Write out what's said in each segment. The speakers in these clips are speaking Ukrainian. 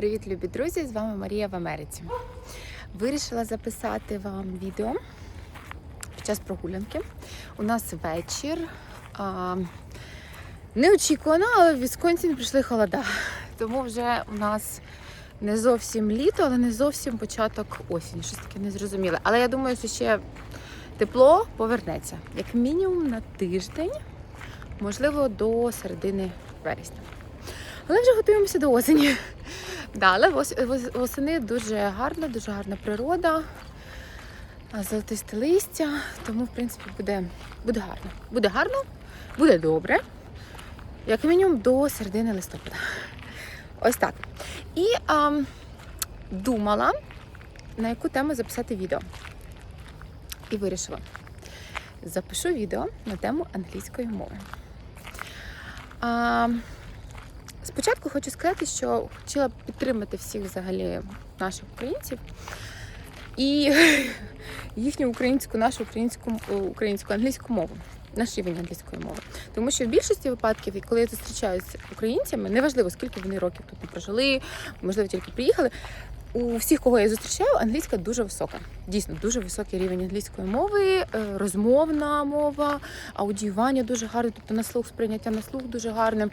Привіт, любі друзі! З вами Марія в Америці. Вирішила записати вам відео під час прогулянки. У нас вечір. Неочікувано, але в Вісконсін прийшли холода. Тому вже у нас не зовсім літо, але не зовсім початок осені. Щось таке незрозуміле. Але я думаю, що ще тепло повернеться. Як мінімум на тиждень, можливо, до середини вересня. Але вже готуємося до осені. Да, але вос- вос- восени дуже гарна, дуже гарна природа, золотисте листя, тому, в принципі, буде, буде гарно. Буде гарно, буде добре, як мінімум до середини листопада. Ось так. І а, думала, на яку тему записати відео. І вирішила. Запишу відео на тему англійської мови. А, Спочатку хочу сказати, що хотіла б підтримати всіх взагалі наших українців і їхню українську, нашу українську, українську англійську мову, наш рівень англійської мови. Тому що в більшості випадків, коли я зустрічаюся з українцями, неважливо скільки вони років тут не прожили, можливо, тільки приїхали. У всіх, кого я зустрічаю, англійська дуже висока. Дійсно, дуже високий рівень англійської мови, е, розмовна мова, аудіювання дуже гарне, тобто на слух, сприйняття на слух дуже гарне,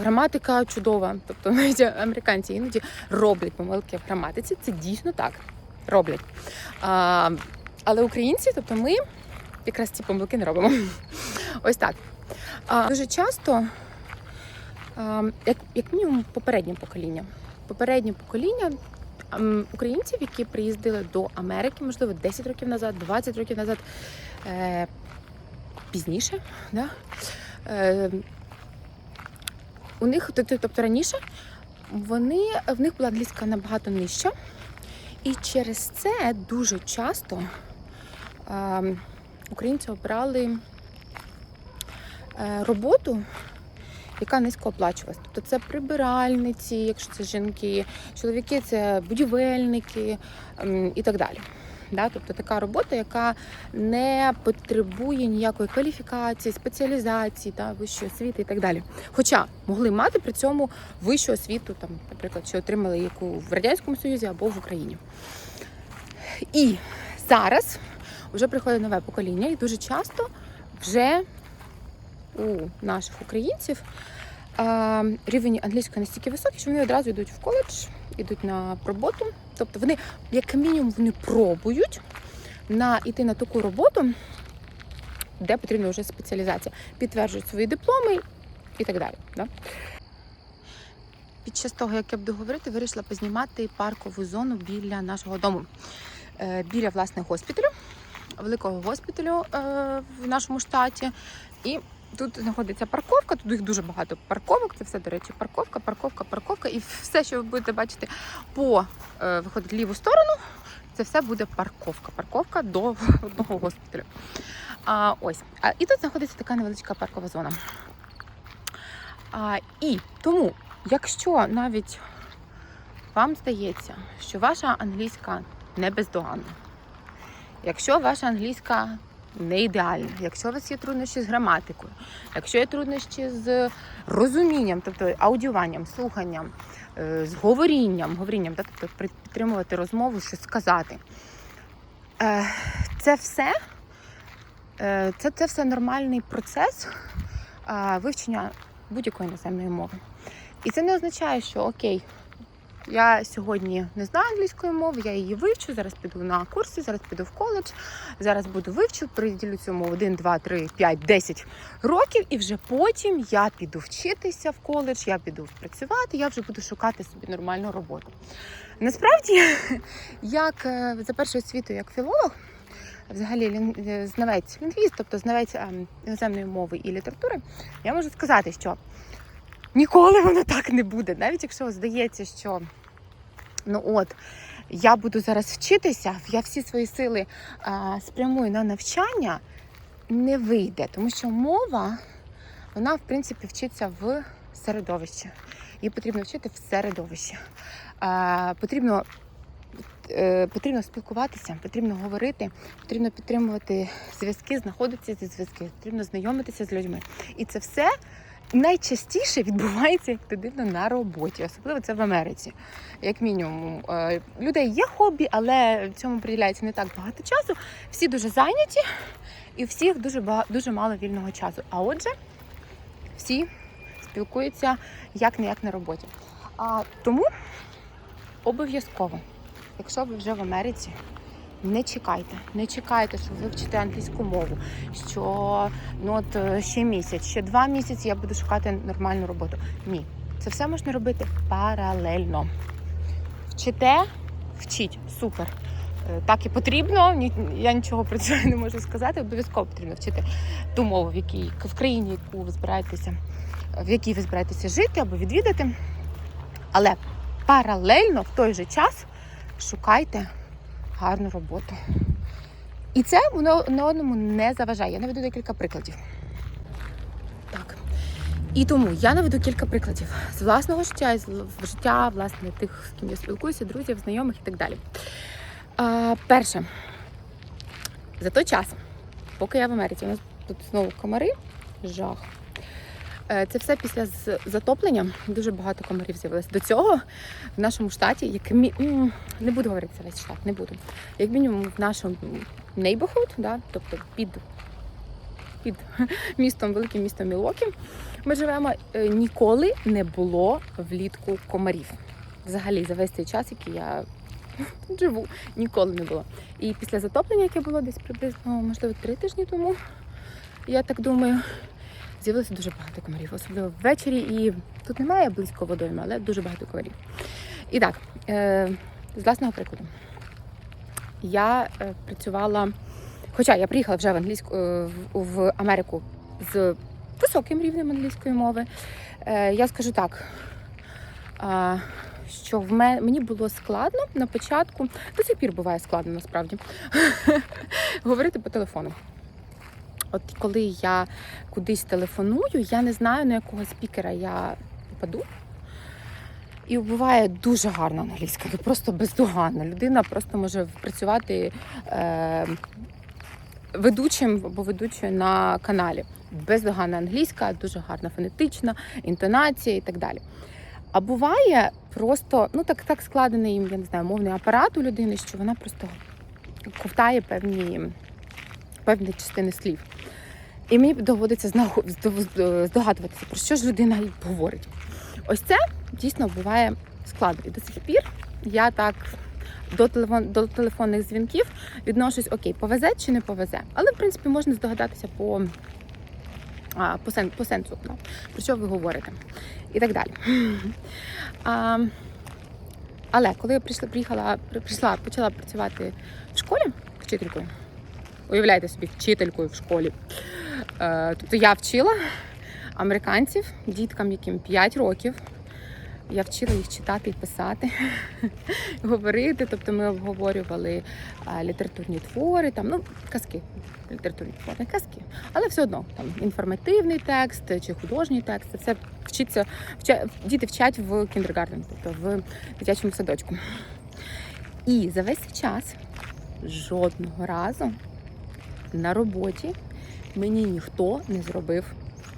граматика чудова. Тобто навіть американці іноді роблять помилки в граматиці. Це дійсно так роблять. А, але українці, тобто ми якраз ці помилки не робимо. Ось так. А, дуже часто, як, як мінімум, попереднє покоління. Попереднє покоління ем, українців, які приїздили до Америки, можливо, 10 років назад, 20 років назад, е, пізніше, да? е, у них, тобто раніше, вони, в них була англійська набагато нижча. І через це дуже часто е, українці обрали е, роботу, яка низько оплачувалась. Тобто це прибиральниці, якщо це жінки, чоловіки це будівельники ем, і так далі. Да? Тобто така робота, яка не потребує ніякої кваліфікації, спеціалізації, та, вищої освіти і так далі. Хоча могли мати при цьому вищу освіту, там, наприклад, що отримали яку в Радянському Союзі або в Україні. І зараз вже приходить нове покоління, і дуже часто вже у наших українців рівень англійської настільки високий, що вони одразу йдуть в коледж, йдуть на роботу. Тобто вони, як мінімум, вони пробують на йти на таку роботу, де потрібна вже спеціалізація, підтверджують свої дипломи і так далі. Да? Під час того, як я буду говорити, вирішила познімати паркову зону біля нашого дому, Е, біля власне госпіталю, великого госпіталю е, в нашому штаті. І Тут знаходиться парковка, тут їх дуже багато парковок. Це все, до речі, парковка, парковка, парковка. І все, що ви будете бачити по е, виходить ліву сторону, це все буде парковка. Парковка до одного госпіталю. А, ось. А, і тут знаходиться така невеличка паркова зона. А, і тому, якщо навіть вам здається, що ваша англійська не бездоганна, якщо ваша англійська не ідеальна, якщо у вас є труднощі з граматикою, якщо є труднощі з розумінням, тобто аудіюванням, слуханням, е, з говорінням, говорінням, да, тобто підтримувати розмову, щось сказати. Е, Це все, е, це, це все нормальний процес вивчення будь-якої іноземної мови. І це не означає, що окей, я сьогодні не знаю англійської мови, я її вивчу, зараз піду на курси, зараз піду в коледж, зараз буду вивчу, приділю цьому 1, 2, 3, 5, 10 років, і вже потім я піду вчитися в коледж, я піду працювати, я вже буду шукати собі нормальну роботу. Насправді, як е, за першою освітою, як філолог, взагалі е, знавець лінгвіст, тобто знавець ем, іноземної мови і літератури, я можу сказати, що ніколи воно так не буде. Навіть якщо здається, що ну от я буду зараз вчитися, я всі свої сили а, спрямую на навчання, не вийде, тому що мова, вона в принципі вчиться в середовищі. Її потрібно вчити в середовищі. А, потрібно, е, потрібно спілкуватися, потрібно говорити, потрібно підтримувати зв'язки, знаходитися зі зв'язки, потрібно знайомитися з людьми. І це все найчастіше відбувається як то дивно на роботі, особливо це в Америці. Як мінімум, Е, людей є хобі, але цьому приділяється не так багато часу. Всі дуже зайняті, і всіх дуже дуже мало вільного часу. А отже, всі спілкуються як не як на роботі. А тому обов'язково, якщо ви вже в Америці, не чекайте, не чекайте, що ви вчите англійську мову, що ну от е, ще місяць, ще два місяці я буду шукати нормальну роботу. Ні, це все можна робити паралельно. Вчите, вчіть, супер. Е, Так і потрібно. Я нічого про це не можу сказати. Обов'язково потрібно вчити ту мову, в якій в країні, яку ви збираєтеся, в якій ви збираєтеся жити або відвідати. Але паралельно в той же час шукайте гарну роботу. І це воно на одному не заважає. Я наведу декілька прикладів. Так. І тому я наведу кілька прикладів з власного життя, з життя, власне, тих, з ким я спілкуюся, друзів, знайомих і так далі. А, перше, за той час, поки я в Америці, у нас тут знову комари, жах. Е, Це все після затоплення. Дуже багато комарів з'явилось. До цього в нашому штаті, як мі... не буду говорити за весь штат, не буду. Як мінімум в нашому neighborhood, да, тобто під, під містом, великим містом Мілокі, ми живемо, е, ніколи не було влітку комарів. Взагалі, за весь цей час, який я живу, ніколи не було. І після затоплення, яке було десь приблизно, можливо, три тижні тому, я так думаю, з'явилося дуже багато комарів, особливо ввечері. І тут немає близько водойми, але дуже багато комарів. І так, е, з власного прикладу, я е, працювала, хоча я приїхала вже в англійську е, в- Америку з високим рівнем англійської мови. Я скажу так. Що в мене мені було складно на початку, до сих пір буває складно насправді говорити по телефону. От коли я кудись телефоную, я не знаю, на якого спікера я попаду. І буває дуже гарна англійська, просто бездоганна. Людина просто може працювати е, ведучим або ведучою на каналі. Бездоганна англійська, дуже гарна фонетична, інтонація і так далі. А буває просто, ну так, так складений, я не знаю, мовний апарат у людини, що вона просто ковтає певні, певні частини слів. І мені доводиться здогадуватися, про що ж людина говорить. Ось це дійсно буває складно. І до сих пір я так до, телефон, до телефонних дзвінків відношусь, окей, повезе чи не повезе. Але, в принципі, можна здогадатися по, а, по, сен, по сенсу, ну, про що ви говорите. І так далі. А, але коли я прийшла, приїхала, при- прийшла, почала працювати в школі вчителькою, уявляєте собі, вчителькою в школі. Е, тобто я вчила американців, діткам, яким 5 років. Я вчила їх читати і писати, говорити. Тобто ми обговорювали а, літературні твори, там, ну, казки, літературні твори, казки, але все одно там інформативний текст чи художній текст. Це все вчиться, вча, діти вчать в кіндергарден, тобто в дитячому садочку. І за весь час жодного разу на роботі мені ніхто не зробив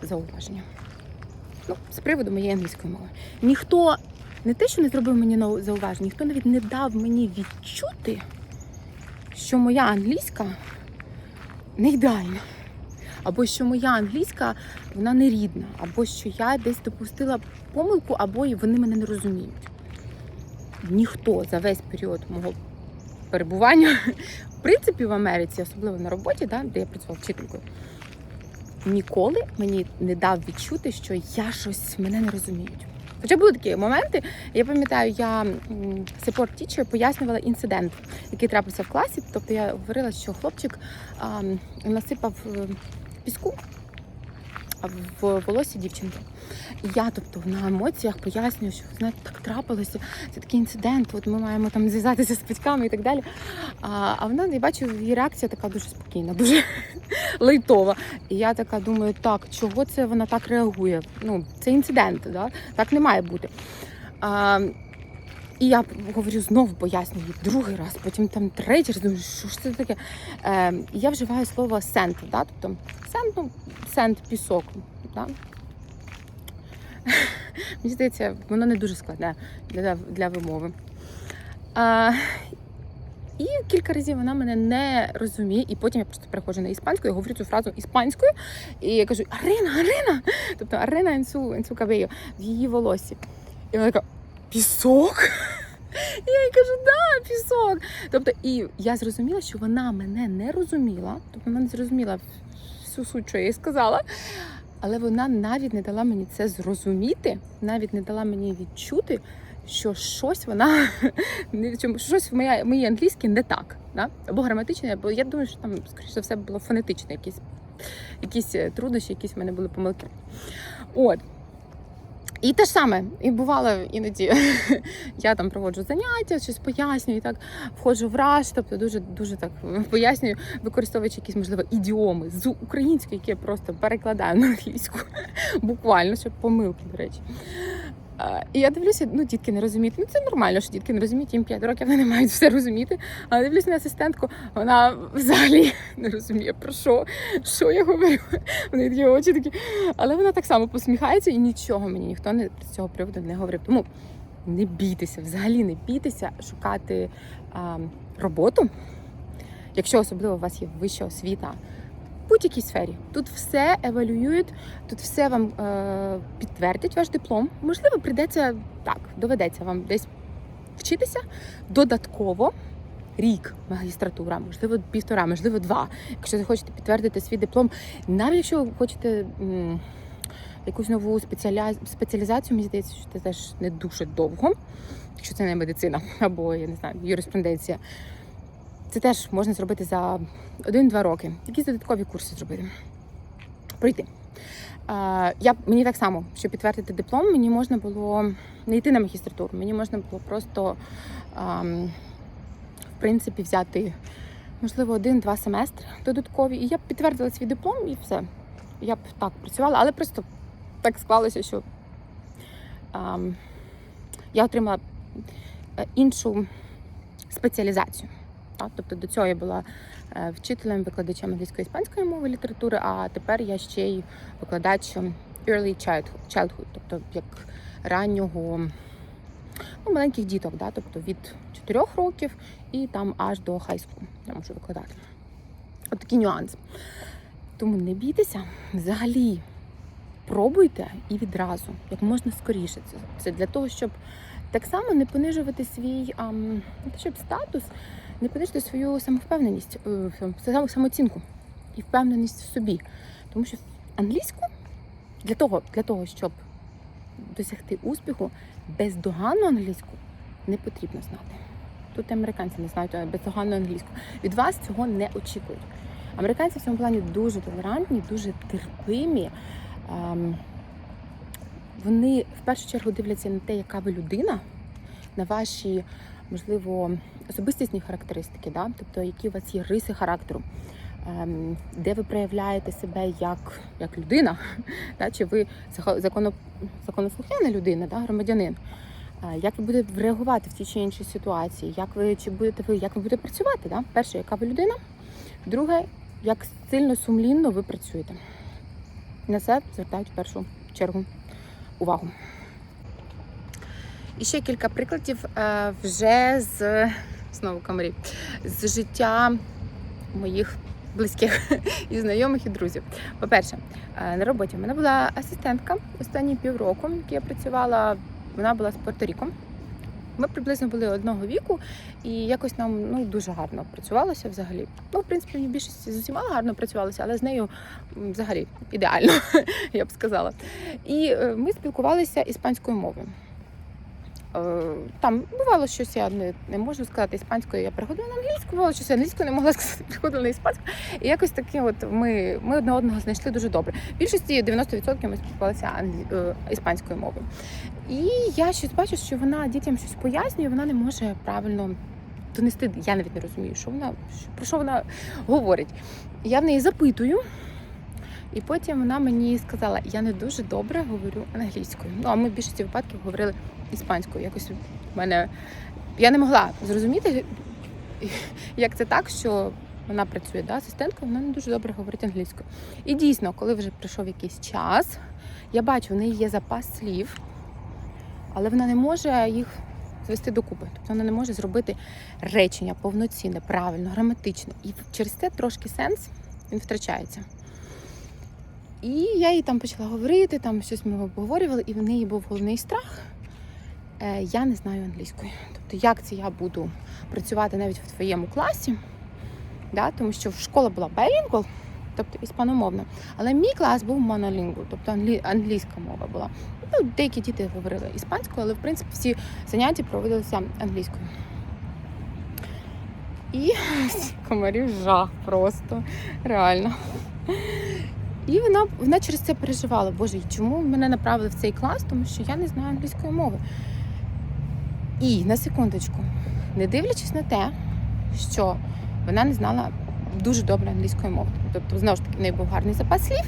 зауваження. Ну, з приводу моєї англійської мови. Ніхто не те, що не зробив мені зауваження, ніхто навіть не дав мені відчути, що моя англійська не ідеальна. Або що моя англійська вона не рідна, або що я десь допустила помилку, або вони мене не розуміють. Ніхто за весь період мого перебування, в принципі, в Америці, особливо на роботі, да, де я працювала вчителькою, ніколи мені не дав відчути, що я щось мене не розуміють. Хоча були такі моменти, я пам'ятаю, я support teacher пояснювала інцидент, який трапився в класі. Тобто я говорила, що хлопчик а, насипав е, піску в волосі дівчинки. І я, тобто, на емоціях пояснюю, що знаєте, так трапилося. Це такий інцидент. От ми маємо там зв'язатися з батьками і так далі. А, а вона я бачу, її реакція така дуже спокійна, дуже лейтова. І я така думаю, так, чого це вона так реагує? Ну, це інцидент, да? так не має бути. А, і я говорю знову пояснюю другий раз, потім там третій раз, думаю, що ж це таке? Е, я вживаю слово сент, да? тобто сент, ну, сент, пісок. Да? Мені здається, воно не дуже складне для, для вимови. А, і кілька разів вона мене не розуміє, і потім я просто переходжу на іспанську, я говорю цю фразу іспанською, і я кажу Арина, Арина! Тобто Арина інцу кабею в її волосі. І вона така, пісок? Я їй кажу, да, пісок. Тобто, і я зрозуміла, що вона мене не розуміла, тобто вона не зрозуміла всю суть, що я їй сказала. Але вона навіть не дала мені це зрозуміти, навіть не дала мені відчути, що щось вона щось в моя моїй англійській не так, да? або граматичне, або я думаю, що там, скоріше за все, було фонетичне, якісь, якісь е, труднощі, якісь в мене були помилки. От. І те ж саме, і бувало іноді я там проводжу заняття, щось пояснюю, і так входжу в раж, тобто дуже дуже так пояснюю, використовуючи якісь можливо ідіоми з української, які я просто перекладаю на англійську, буквально, щоб помилки, до речі. І я дивлюся, ну дітки не розуміють. Ну це нормально, що дітки не розуміють, їм 5 років вони не мають все розуміти. Але дивлюся на асистентку, вона взагалі не розуміє про що, що я говорю. Вони такі очі такі. Але вона так само посміхається і нічого мені ніхто не з цього приводу не говорив. Тому не бійтеся, взагалі не бійтеся шукати а, роботу, якщо особливо у вас є вища освіта. Будь-якій сфері тут все евалюють, тут все вам е, підтвердять ваш диплом. Можливо, прийдеться так, доведеться вам десь вчитися додатково рік магістратура, можливо, півтора, можливо, два. Якщо ви хочете підтвердити свій диплом, навіть якщо ви хочете м, якусь нову спеціаля... спеціалізацію, мені здається, що це теж не дуже довго, якщо це не медицина або я не знаю, юриспруденція. Це теж можна зробити за один-два роки. Якісь додаткові курси зробити. Пройти. Я, мені так само, щоб підтвердити диплом, мені можна було не йти на магістратуру, мені можна було просто в принципі взяти, можливо, один-два семестри додаткові. І я б підтвердила свій диплом і все. Я б так працювала, але просто так склалося, що я отримала е, іншу спеціалізацію. Так? Тобто до цього я була е, вчителем, викладачем англійської іспанської мови літератури, а тепер я ще й викладач early childhood, тобто як раннього ну, маленьких діток, да? тобто від 4 років і там аж до school я можу викладати. От такий нюанс. Тому не бійтеся, взагалі пробуйте і відразу, як можна скоріше. Це, це для того, щоб так само не понижувати свій ам, щоб статус, не понижити свою самовпевненість, е, самооцінку і впевненість в собі. Тому що англійську для того, для того, щоб досягти успіху, бездоганну англійську не потрібно знати. Тут американці не знають бездоганну англійську. Від вас цього не очікують. Американці в цьому плані дуже толерантні, дуже терпимі. Ем, Вони в першу чергу дивляться на те, яка ви людина, на ваші, можливо, особистісні характеристики, да? тобто які у вас є риси характеру, ем, де ви проявляєте себе як, як людина, да? чи ви законо, законослухняна людина, да? громадянин. Е, Як ви будете реагувати в тій чи іншій ситуації? Як ви чи будете ви як ви будете працювати? Да? Перше, яка ви людина? Друге, як сильно сумлінно ви працюєте. На це звертають в першу чергу увагу. І ще кілька прикладів е, вже з знову камері, з життя моїх близьких і знайомих і друзів. По-перше, е, на роботі в мене була асистентка останні півроку, які я працювала. Вона була з Порто-Ріко. Ми приблизно були одного віку, і якось нам ну дуже гарно працювалося взагалі. Ну, в принципі, в більшості з усіма гарно працювалося, але з нею взагалі ідеально, я б сказала. І е, ми спілкувалися іспанською мовою. Е, Там бувало щось, я не, не можу сказати іспанською, я переходила на англійську, бувало щось я англійською не могла сказати, переходила на іспанську. І якось таке, от ми, ми одне одного знайшли дуже добре. В більшості 90% ми спілкувалися англі... е, іспанською мовою. І я щось бачу, що вона дітям щось пояснює, вона не може правильно донести. Я навіть не розумію, що вона про що вона говорить. Я в неї запитую. І потім вона мені сказала, я не дуже добре говорю англійською. Ну а ми в більшості випадків говорили іспанською. Якось в мене я не могла зрозуміти, як це так, що вона працює да, асистенткою, вона не дуже добре говорить англійською. І дійсно, коли вже пройшов якийсь час, я бачу, в неї є запас слів, але вона не може їх звести докупи. Тобто вона не може зробити речення повноцінне, правильно, граматичне. І через це трошки сенс він втрачається. І я їй там почала говорити, там щось ми обговорювали, і в неї був головний страх. Е, я не знаю англійської. Тобто, як це я буду працювати навіть в твоєму класі, да? тому що школа була bilingual, тобто іспаномовна, але мій клас був монолінгу, тобто англі... англійська мова була. Ну, деякі діти говорили іспанською, але в принципі всі заняття проводилися англійською. І комарів жах просто, реально. І вона, вона через це переживала. Боже, чому мене направили в цей клас? Тому що я не знаю англійської мови. І на секундочку, не дивлячись на те, що вона не знала дуже добре англійської мови. Тобто, знову ж таки, в неї був гарний запас слів,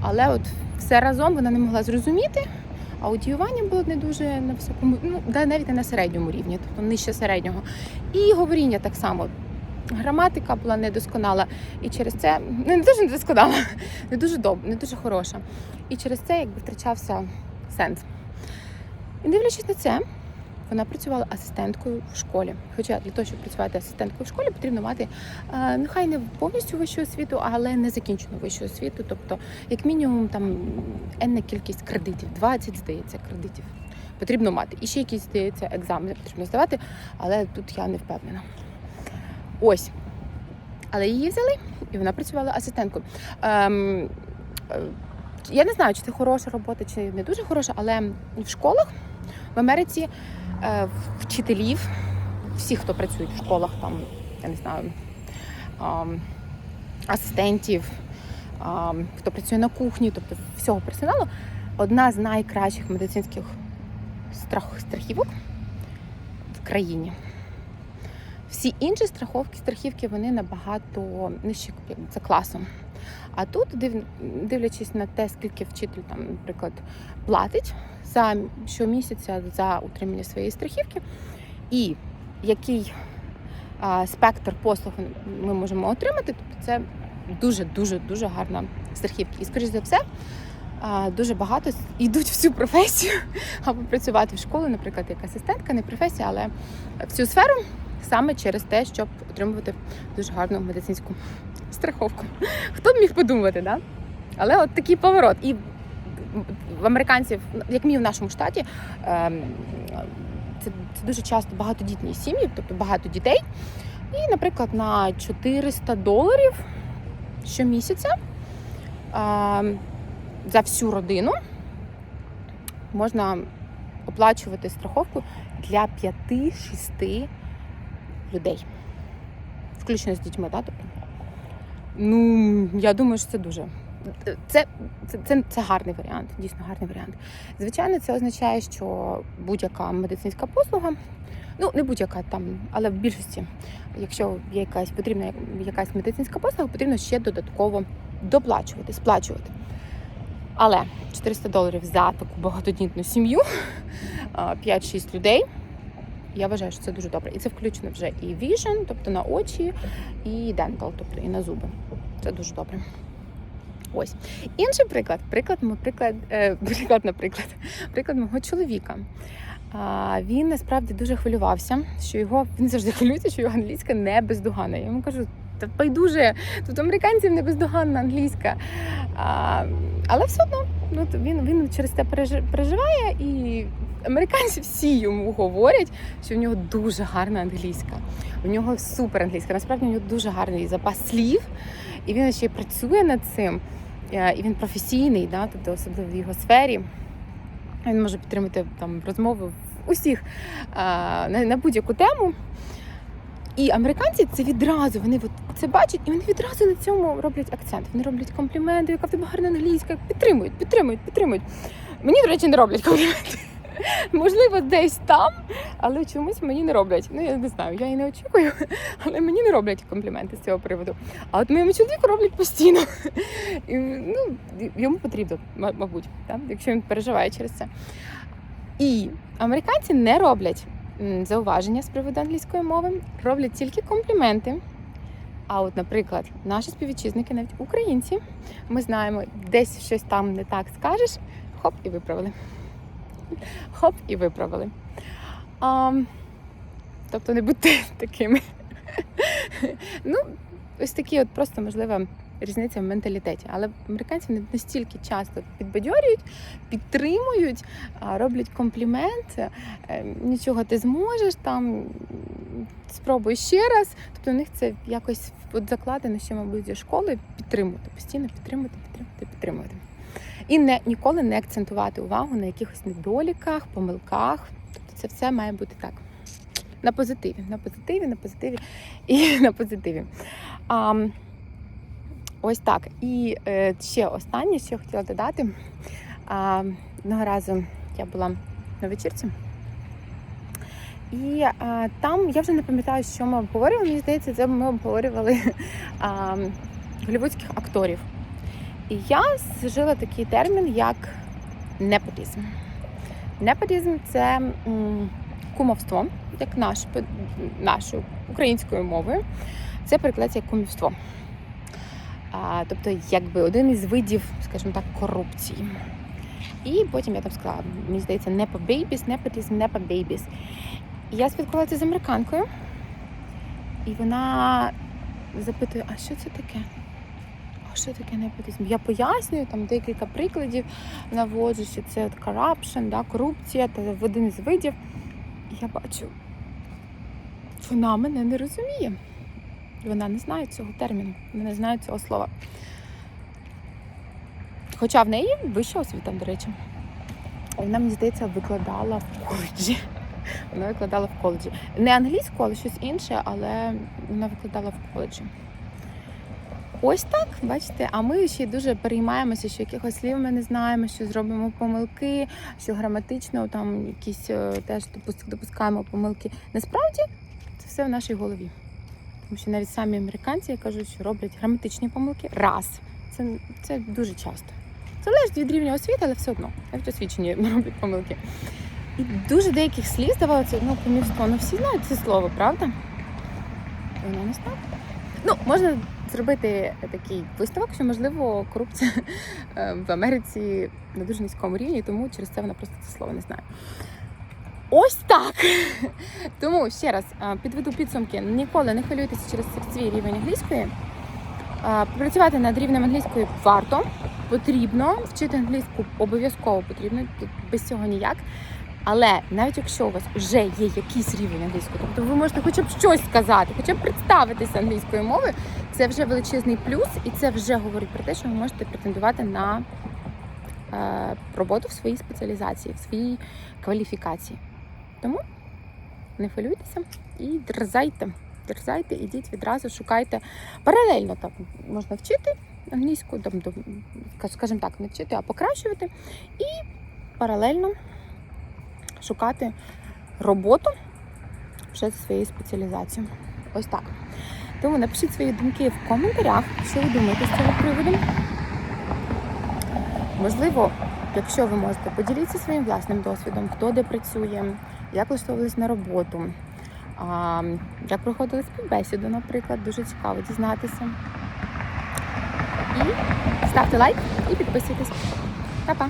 але от все разом вона не могла зрозуміти. Аудіювання було не дуже на високому, ну навіть не на середньому рівні, тобто нижче середнього. І говоріння так само. Граматика була недосконала, і через це ну, не дуже недосконала, не дуже добра, не дуже хороша. І через це якби втрачався сенс. І дивлячись на це, вона працювала асистенткою в школі. Хоча для того, щоб працювати асистенткою в школі, потрібно мати е, нехай не повністю вищу освіту, але не закінчену вищу освіту. Тобто, як мінімум, там енна кількість кредитів, 20, здається, кредитів потрібно мати. І ще якісь, здається, екзамени потрібно здавати, але тут я не впевнена. Ось. Але її взяли, і вона працювала асистенткою. Ем, е, я не знаю, чи це хороша робота, чи не дуже хороша, але в школах в Америці вчителів, всі, хто працюють в школах, там, я не знаю, асистентів, хто працює на кухні, тобто всього персоналу, одна з найкращих медицинських страх, страхівок в країні. Всі інші страховки, страхівки вони набагато нижче за класом. А тут, див, дивлячись на те, скільки вчитель там, наприклад, платить за щомісяця за утримання своєї страхівки, і який а, спектр послуг ми можемо отримати, тобто це дуже дуже дуже гарна страхівка. І скоріш за все. а, Дуже багато йдуть в цю професію або працювати в школу, наприклад, як асистентка, не професія, але в цю сферу саме через те, щоб отримувати дуже гарну медицинську страховку. Хто б міг подумати, да? Але от такий поворот. І в американців, як мій в нашому штаті, ем, це, це дуже часто багатодітні сім'ї, тобто багато дітей. І, наприклад, на 400 доларів щомісяця ем, за всю родину можна оплачувати страховку для 5-6 людей. Включно з дітьми, так? Тобто. Ну, я думаю, що це дуже. Це, це, це, це гарний варіант, дійсно гарний варіант. Звичайно, це означає, що будь-яка медицинська послуга, ну не будь-яка там, але в більшості, якщо є якась потрібна якась медицинська послуга, потрібно ще додатково доплачувати, сплачувати. Але 400 доларів за таку багатодітну сім'ю, 5-6 людей. Я вважаю, що це дуже добре. І це включено вже і vision, тобто на очі, і dental, тобто і на зуби. Це дуже добре. Ось. Інший приклад. Приклад, приклад, е, приклад, наприклад, приклад мого чоловіка. Він насправді дуже хвилювався, що його він завжди хвилюється, що його англійська не бездоганна. Я йому кажу, та байдуже, тут американців не бездоганна англійська. Але все одно ну, він, він через це переживає і американці всі йому говорять, що в нього дуже гарна англійська. У нього супер англійська. Насправді у нього дуже гарний запас слів, і він ще й працює над цим. Е, і він професійний, да, тобто особливо в його сфері. Він може підтримати там розмови в усіх на, на будь-яку тему. І американці це відразу, вони от це бачать, і вони відразу на цьому роблять акцент. Вони роблять компліменти, яка в тебе гарна англійська, підтримують, підтримують, підтримують. Мені, до речі, не роблять компліменти. Можливо, десь там, але чомусь мені не роблять. Ну, я не знаю, я і не очікую, але мені не роблять компліменти з цього приводу. А от моєму чоловіку роблять постійно. І, ну, Йому потрібно, мабуть, так? якщо він переживає через це. І американці не роблять зауваження з приводу англійської мови, роблять тільки компліменти. А от, наприклад, наші співвітчизники, навіть українці, ми знаємо, десь щось там не так скажеш, хоп, і виправили. Хоп, і виправили. А, тобто не будьте такими. ну, ось такі от просто можливо різниця в менталітеті. Але американці не настільки часто підбадьорюють, підтримують, роблять компліменти. е, Нічого ти зможеш там. Спробуй ще раз. Тобто у них це якось закладено, ще, мабуть, зі школи підтримувати, постійно підтримувати, підтримувати, підтримувати. І не ніколи не акцентувати увагу на якихось недоліках, помилках. Тобто це все має бути так. На позитиві, на позитиві, на позитиві і на позитиві. А, ось так. І е, ще останнє, що я хотіла додати. А, одного разу я була на вечірці. І а, там я вже не пам'ятаю, що ми обговорювали. Мені здається, це ми обговорювали а, голівудських акторів. Я зжила такий термін, як непотизм. Непотизм це кумовство, як наш, нашою українською мовою. Це перекладається як кумівство. А, тобто, якби один із видів, скажімо так, корупції. І потім я там сказала, мені здається, непа бейбіс, непотизм, непа бейбіс. І я спілкувалася з американкою, і вона запитує, а що це таке? Що таке непотизм? Я пояснюю там декілька прикладів, наводжу, що це от corruption, да, корупція та в один із видів. Я бачу, вона мене не розуміє. Вона не знає цього терміну, вона не знає цього слова. Хоча в неї вища освіта, до речі. Вона, мені здається, викладала в коледжі. Вона викладала в коледжі. Не англійську, але щось інше, але вона викладала в коледжі. Ось так, бачите, а ми ще дуже переймаємося, що якихось слів ми не знаємо, що зробимо помилки, що граматично там якісь е, теж допускаємо помилки. Насправді це все в нашій голові. Тому що навіть самі американці кажуть, що роблять граматичні помилки раз. Це, це дуже часто. Залежить від рівня освіти, але все одно. Навіть освічені роблять помилки. І дуже деяких слів здавалося, ну, помівство, ну всі знають це слово, правда? Воно не так. Ну, можна зробити такий висновок, що можливо корупція е, в Америці на дуже низькому рівні, тому через це вона просто це слово не знає. Ось так. Тому ще раз е, підведу підсумки. Ніколи не хвилюйтеся через свій рівень англійської. Е, Попрацювати над рівнем англійської варто, потрібно. Вчити англійську обов'язково потрібно, без цього ніяк. Але навіть якщо у вас вже є якийсь рівень англійської, тобто ви можете хоча б щось сказати, хоча б представитися англійською мовою, це вже величезний плюс, і це вже говорить про те, що ви можете претендувати на е, роботу в своїй спеціалізації, в своїй кваліфікації. Тому не хвилюйтеся і дерзайте. Дерзайте, ідіть відразу, шукайте. Паралельно так можна вчити англійську, скажімо так, не вчити, а покращувати. І паралельно шукати роботу вже зі своєю спеціалізацією. Ось так. Тому напишіть свої думки в коментарях, що ви думаєте з цього приводу. Можливо, якщо ви можете, поділіться своїм власним досвідом, хто де працює, як влаштовувались на роботу, як проходили співбесіду, наприклад, дуже цікаво дізнатися. І ставте лайк і підписуйтесь. Па-па!